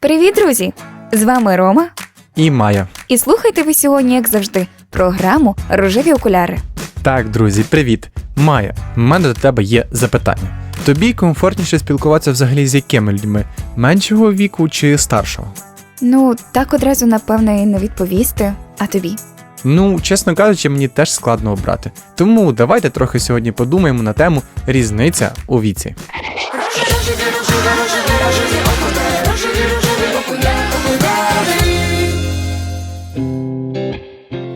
Привіт, друзі! З вами Рома. І Майя. І слухайте ви сьогодні, як завжди, програму Рожеві окуляри. Так, друзі, привіт. Майя, в мене до тебе є запитання. Тобі комфортніше спілкуватися взагалі з якими людьми? Меншого віку чи старшого? Ну, так одразу, напевно, і не відповісти. А тобі? Ну, чесно кажучи, мені теж складно обрати. Тому давайте трохи сьогодні подумаємо на тему різниця у віці.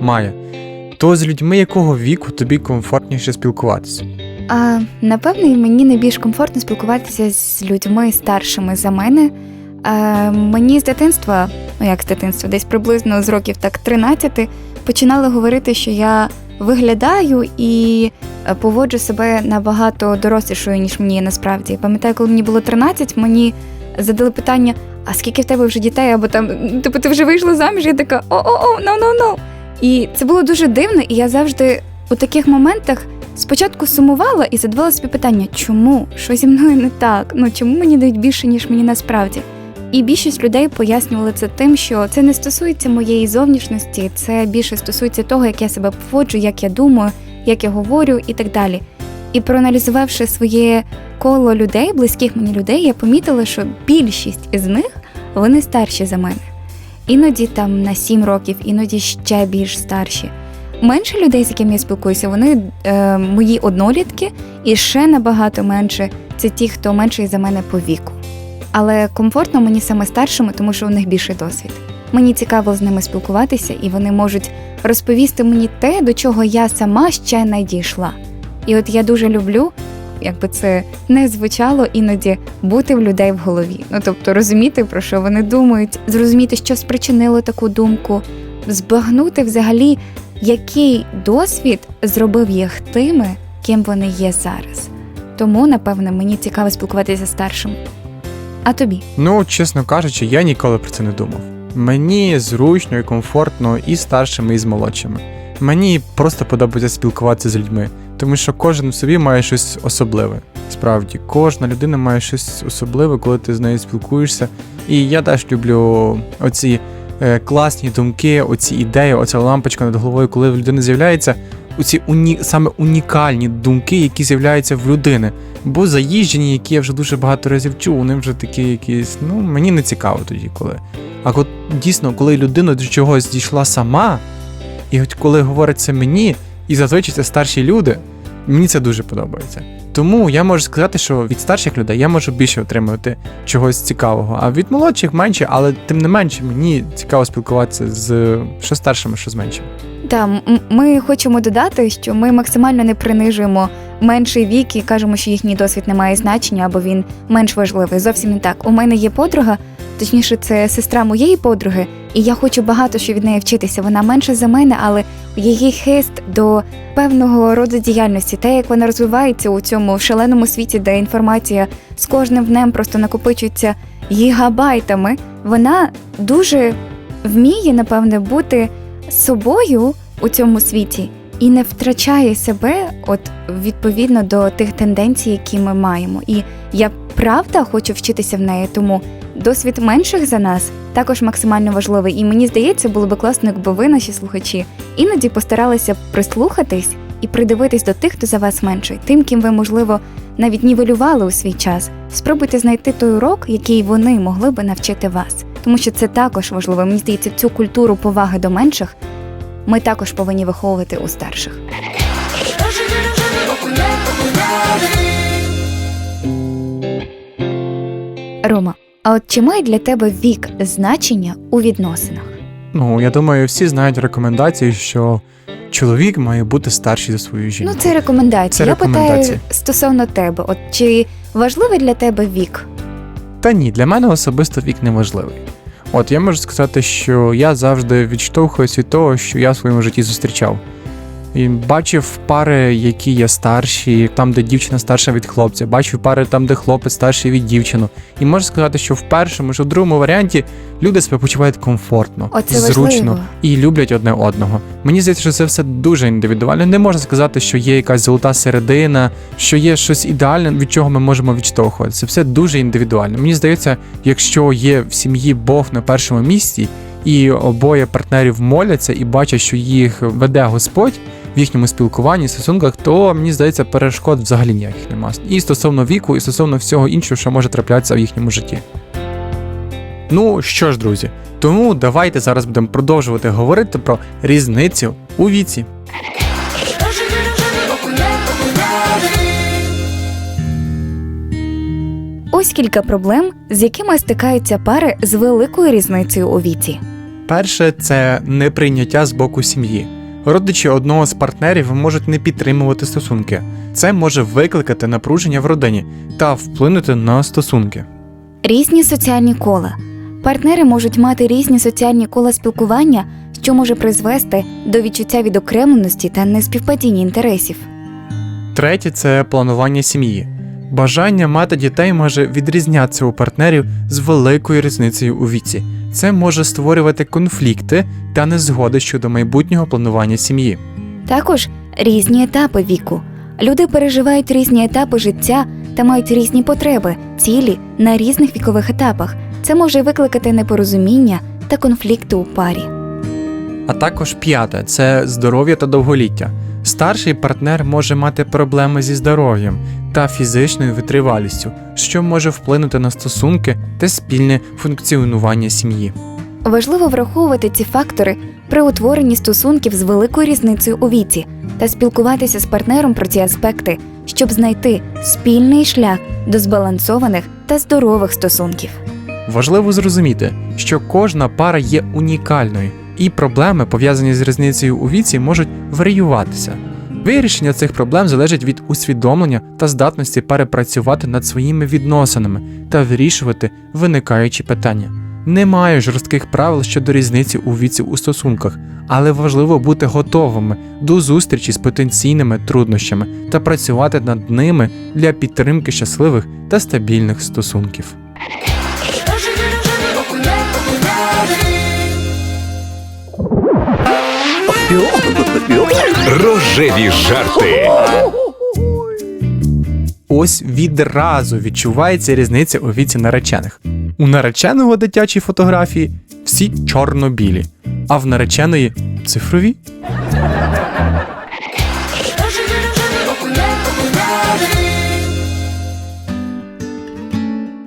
Майя, то з людьми якого віку тобі комфортніше спілкуватися? А напевно, і мені найбільш комфортно спілкуватися з людьми старшими за мене. А, мені з дитинства, ну як з дитинства, десь приблизно з років так 13, починали говорити, що я виглядаю і е, поводжу себе набагато дорослішою, ніж мені насправді. Пам'ятаю, коли мені було 13, мені задали питання: а скільки в тебе вже дітей? Або там, типу, ти вже вийшла заміж? Я така о-о-о, no. І це було дуже дивно, і я завжди у таких моментах спочатку сумувала і задавала собі питання, чому? Що зі мною не так? Ну чому мені дають більше, ніж мені насправді? І більшість людей пояснювали це тим, що це не стосується моєї зовнішності, це більше стосується того, як я себе поводжу, як я думаю, як я говорю і так далі. І проаналізувавши своє коло людей, близьких мені людей, я помітила, що більшість із них вони старші за мене. Іноді там на 7 років, іноді ще більш старші. Менше людей, з якими я спілкуюся, вони е, мої однолітки, і ще набагато менше це ті, хто менший за мене по віку. Але комфортно мені саме старшими, тому що у них більший досвід. Мені цікаво з ними спілкуватися, і вони можуть розповісти мені те, до чого я сама ще не дійшла. І от я дуже люблю, якби це не звучало іноді бути в людей в голові. Ну тобто розуміти, про що вони думають, зрозуміти, що спричинило таку думку, збагнути взагалі, який досвід зробив їх тими, ким вони є зараз. Тому, напевне, мені цікаво спілкуватися з старшими. А тобі? Ну, чесно кажучи, я ніколи про це не думав. Мені зручно і комфортно і старшими, і з молодшими. Мені просто подобається спілкуватися з людьми, тому що кожен в собі має щось особливе. Справді, кожна людина має щось особливе, коли ти з нею спілкуєшся. І я теж люблю оці е, класні думки, оці ідеї, оця лампочка над головою, коли в людини з'являється оці уні... саме унікальні думки, які з'являються в людини. Бо заїжджені, які я вже дуже багато разів чув, вони вже такі якісь, ну мені не цікаво тоді, коли. А от дійсно, коли людина до чогось дійшла сама, і от коли говорить це мені, і зазвичай це старші люди, мені це дуже подобається. Тому я можу сказати, що від старших людей я можу більше отримувати чогось цікавого, а від молодших менше, але тим не менше мені цікаво спілкуватися з що старшими, що з меншими. Так, ми хочемо додати, що ми максимально не принижуємо менший вік і кажемо, що їхній досвід не має значення або він менш важливий. Зовсім не так. У мене є подруга, точніше, це сестра моєї подруги, і я хочу багато що від неї вчитися. Вона менша за мене, але її хист до певного роду діяльності, те, як вона розвивається у цьому шаленому світі, де інформація з кожним днем просто накопичується гігабайтами, вона дуже вміє, напевне, бути собою у цьому світі і не втрачає себе, от відповідно до тих тенденцій, які ми маємо. І я правда хочу вчитися в неї, тому досвід менших за нас також максимально важливий. І мені здається, було би класно, якби ви, наші слухачі, іноді постаралися прислухатись і придивитись до тих, хто за вас менший, тим, ким ви, можливо, навіть нівелювали у свій час. Спробуйте знайти той урок, який вони могли би навчити вас, тому що це також важливо. Мені здається, цю культуру поваги до менших ми також повинні виховувати у старших. Рома, а от чи має для тебе вік значення у відносинах? Ну, я думаю, всі знають рекомендації, що чоловік має бути старший за свою жінку. Ну, це рекомендації. Це Я рекомендації. питаю стосовно тебе. От чи важливий для тебе вік? Та ні, для мене особисто вік не важливий. От я можу сказати, що я завжди відштовхуюсь від того, що я в своєму житті зустрічав. І бачив пари, які є старші, там, де дівчина старша від хлопця, бачив пари там, де хлопець старший від дівчини. І можу сказати, що в першому, що в другому варіанті люди себе почувають комфортно, Оце зручно важливо. і люблять одне одного. Мені здається, що це все дуже індивідуально. Не можна сказати, що є якась золота середина, що є щось ідеальне, від чого ми можемо відштовхуватися. Це все дуже індивідуально. Мені здається, якщо є в сім'ї Бог на першому місці, і обоє партнерів моляться і бачать, що їх веде Господь в їхньому спілкуванні, стосунках, то мені здається, перешкод взагалі ніяких нема. І стосовно віку, і стосовно всього іншого, що може траплятися в їхньому житті. Ну що ж, друзі, тому давайте зараз будемо продовжувати говорити про різницю у віці. Ось кілька проблем, з якими стикаються пари з великою різницею у віці. Перше це неприйняття з боку сім'ї. Родичі одного з партнерів можуть не підтримувати стосунки. Це може викликати напруження в родині та вплинути на стосунки. Різні соціальні кола. Партнери можуть мати різні соціальні кола спілкування, що може призвести до відчуття відокремленості та неспівпадіння інтересів. Третє це планування сім'ї. Бажання мати дітей може відрізнятися у партнерів з великою різницею у віці. Це може створювати конфлікти та незгоди щодо майбутнього планування сім'ї. Також різні етапи віку. Люди переживають різні етапи життя та мають різні потреби, цілі на різних вікових етапах. Це може викликати непорозуміння та конфлікти у парі. А також п'яте це здоров'я та довголіття. Старший партнер може мати проблеми зі здоров'ям та фізичною витривалістю, що може вплинути на стосунки та спільне функціонування сім'ї. Важливо враховувати ці фактори при утворенні стосунків з великою різницею у віці та спілкуватися з партнером про ці аспекти, щоб знайти спільний шлях до збалансованих та здорових стосунків. Важливо зрозуміти, що кожна пара є унікальною, і проблеми, пов'язані з різницею у віці, можуть варіюватися. Вирішення цих проблем залежить від усвідомлення та здатності пари працювати над своїми відносинами та вирішувати виникаючі питання. Немає жорстких правил щодо різниці у віці у стосунках, але важливо бути готовими до зустрічі з потенційними труднощами та працювати над ними для підтримки щасливих та стабільних стосунків. Рожеві жарти. Ось відразу відчувається різниця у віці наречених. У нареченого дитячі фотографії всі чорно-білі, а в нареченої цифрові.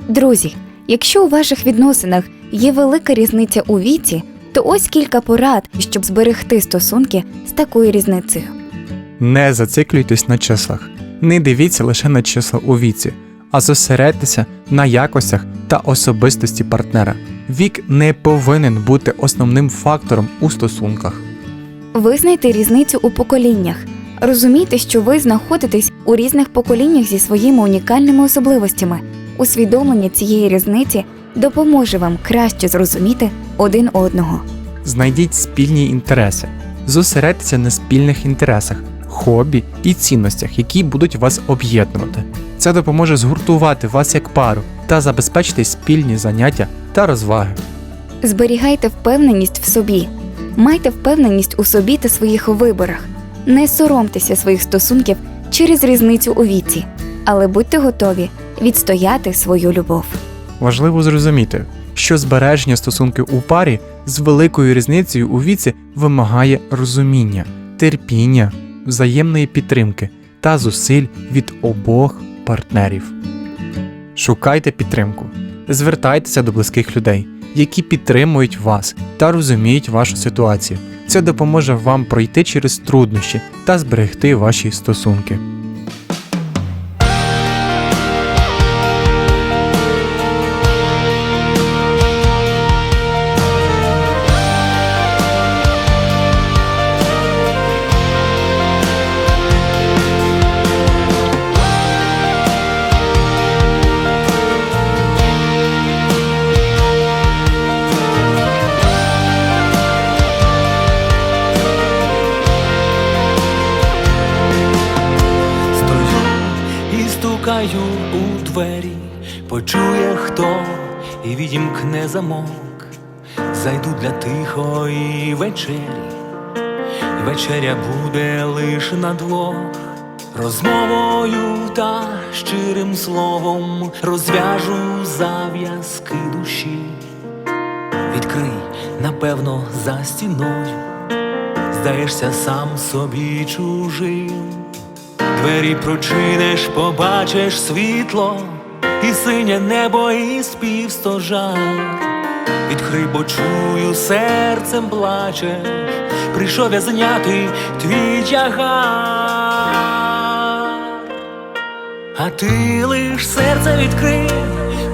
Друзі, якщо у ваших відносинах є велика різниця у віці, то ось кілька порад, щоб зберегти стосунки з такою різницею. Не зациклюйтесь на числах, не дивіться лише на числа у віці, а зосередьтеся на якостях та особистості партнера. Вік не повинен бути основним фактором у стосунках. Визнайте різницю у поколіннях. Розумійте, що ви знаходитесь у різних поколіннях зі своїми унікальними особливостями. Усвідомлення цієї різниці допоможе вам краще зрозуміти один одного. Знайдіть спільні інтереси, зосередьтеся на спільних інтересах, хобі і цінностях, які будуть вас об'єднувати. Це допоможе згуртувати вас як пару та забезпечити спільні заняття та розваги. Зберігайте впевненість в собі, майте впевненість у собі та своїх виборах. Не соромтеся своїх стосунків через різницю у віці, але будьте готові відстояти свою любов. Важливо зрозуміти, що збереження стосунків у парі з великою різницею у віці вимагає розуміння, терпіння, взаємної підтримки та зусиль від обох партнерів. Шукайте підтримку, звертайтеся до близьких людей, які підтримують вас та розуміють вашу ситуацію. Це допоможе вам пройти через труднощі та зберегти ваші стосунки. Постукаю у двері, почує хто і відімкне замок. Зайду для тихої вечері, вечеря буде лише на двох. Розмовою та щирим словом розв'яжу зав'язки душі. Відкрий, напевно, за стіною, здаєшся сам собі чужим. Двері прочинеш, побачиш світло, і синє небо, і спів стожар. Відкрий, бо чую, серцем плачеш, прийшов я зняти твій тягар. А ти лиш серце відкрий,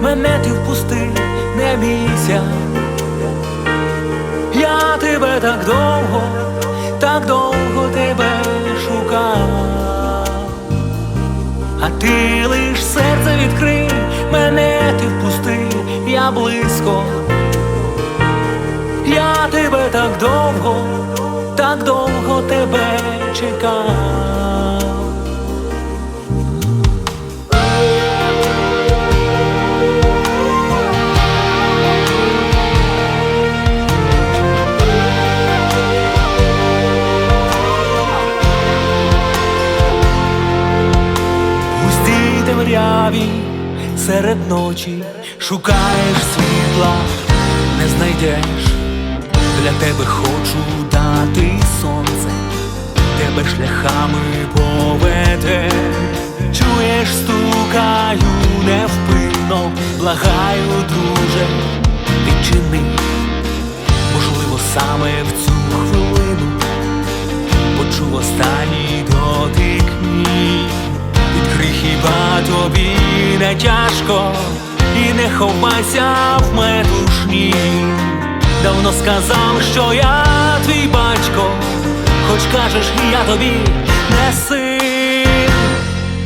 мене ти впусти, не бійся. Я тебе так довго, так довго тебе ти лиш серце відкрий, мене ти впусти, я близько. Я тебе так довго, так довго тебе чекав. Темряві серед ночі шукаєш світла, не знайдеш. Для тебе хочу дати сонце, тебе шляхами поведе. Чуєш, стукаю невпинно, благаю, друже, відчини, можливо, саме в цю тяжко, і не ховайся в метушні. Давно сказав, що я твій батько, хоч кажеш, я тобі не син,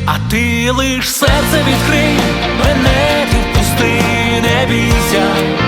а ти лиш серце відкрий, мене ти впусти, не бійся.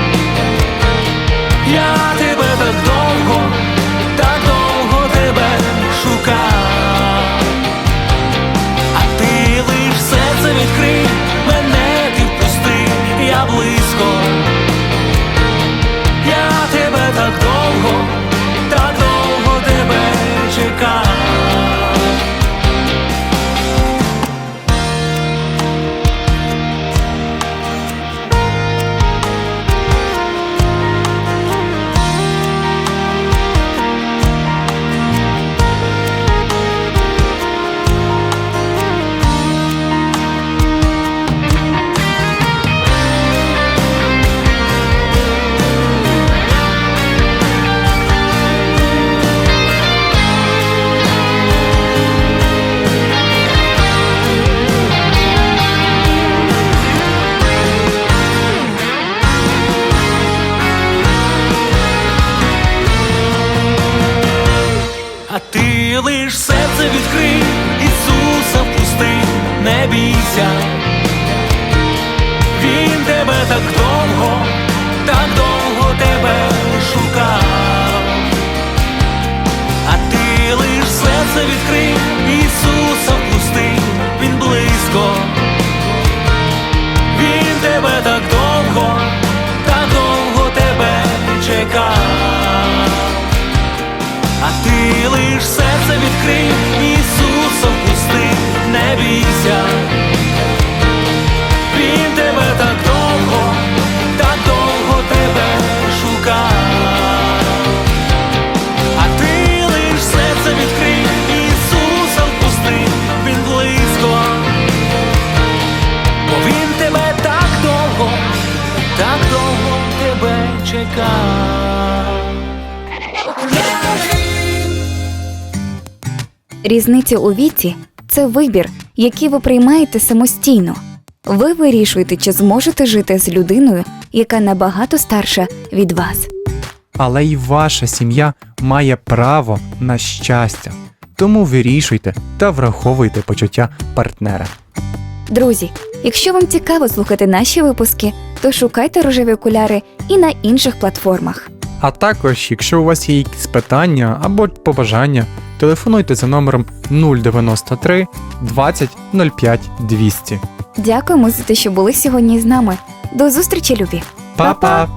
Чекав. Різниця у віці це вибір, який ви приймаєте самостійно. Ви вирішуєте, чи зможете жити з людиною, яка набагато старша від вас. Але й ваша сім'я має право на щастя. Тому вирішуйте та враховуйте почуття партнера. Друзі, якщо вам цікаво слухати наші випуски, то шукайте рожеві окуляри і на інших платформах. А також, якщо у вас є якісь питання або побажання, телефонуйте за номером 093 20 05 200. Дякуємо за те, що були сьогодні з нами. До зустрічі, любі! Па-па!